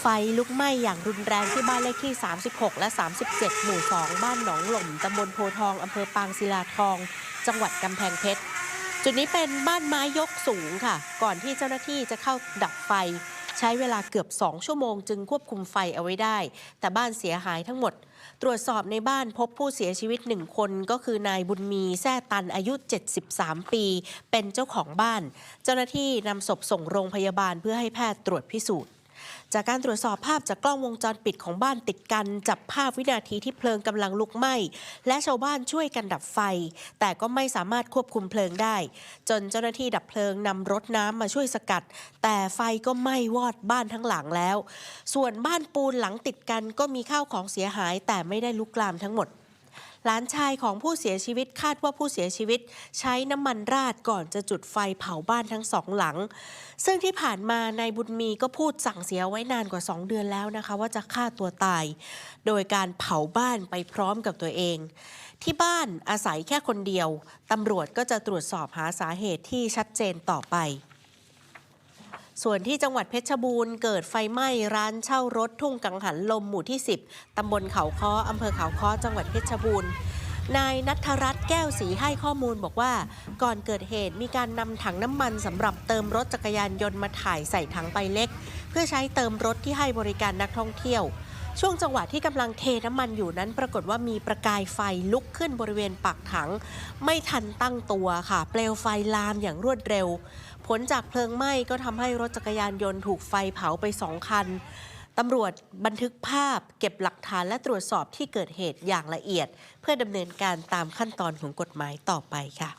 ไฟลุกไหม้อย่างรุนแรงที่บ้านเลขที่ 36 และ 37 หมู่ 2 บ้านหนองหล่มตำบลโพทองอำเภอปางศิลาทอง จังหวัดกำแพงเพชร จุดนี้เป็นบ้านไม้ยกสูงค่ะ ก่อนที่เจ้าหน้าที่จะเข้าดับไฟ ใช้เวลาเกือบ 2 ชั่วโมงจึงควบคุมไฟเอาไว้ได้ แต่บ้านเสียหายทั้งหมด ตรวจสอบในบ้านพบผู้เสียชีวิตหนึ่งคนก็คือนายบุญมีแซ่ตันอายุ 73 ปี เป็นเจ้าของบ้าน เจ้าหน้าที่นำศพส่งโรงพยาบาลเพื่อให้แพทย์ตรวจพิสูจน์ จากการตรวจสอบภาพจากกล้องวงจรปิดของบ้านติดกัน จับภาพวินาทีที่เพลิงกำลังลุกไหม้และชาวบ้านช่วยกันดับไฟ แต่ก็ไม่สามารถควบคุมเพลิงได้ จนเจ้าหน้าที่ดับเพลิงนำรถน้ำมาช่วยสกัด แต่ไฟก็ไหม้วอดบ้านทั้งหลังแล้ว ส่วนบ้านปูนหลังติดกันก็มีข้าวของเสียหายแต่ไม่ได้ลุกลามทั้งหมด หลานชายของผู้เสียชีวิตคาดว่าผู้เสียชีวิต ใช้น้ำมันราดก่อนจะจุดไฟเผาบ้านทั้งสองหลัง ซึ่งที่ผ่านมานายบุญมีก็พูดสั่งเสียไว้นานกว่า 2 เดือนแล้วนะคะ ว่าจะฆ่าตัวตาย โดยการเผาบ้านไปพร้อมกับตัวเอง ที่บ้านอาศัยแค่คนเดียวตำรวจก็จะตรวจสอบหาสาเหตุที่ชัดเจนต่อไป ส่วนที่จังหวัดเพชรบูรณ์เกิดไฟไหม้ร้านเช่ารถทุ่งกังหันลมหมู่ที่ 10 ตำบลเขาค้ออำเภอเขาค้อจังหวัดเพชรบูรณ์นายนัทรัตน์แก้วศรีให้ข้อมูลบอกว่า ก่อนเกิดเหตุมีการนำถังน้ำมันสำหรับเติมรถจักรยานยนต์มาถ่ายใส่ถังใบเล็ก เพื่อใช้เติมรถที่ให้บริการนักท่องเที่ยว ช่วงจังหวะที่กำลังเทน้ำมันอยู่นั้น ปรากฏว่ามีประกายไฟลุกขึ้นบริเวณปากถัง ไม่ทันตั้งตัวค่ะ เปลวไฟลามอย่างรวดเร็ว ผลจากเพลิงไหม้ก็ทำให้รถจักรยานยนต์ถูกไฟเผาไปสองคันตำรวจบันทึกภาพ เก็บหลักฐานและตรวจสอบที่เกิดเหตุอย่างละเอียด เพื่อดำเนินการตามขั้นตอนของกฎหมายต่อไปค่ะ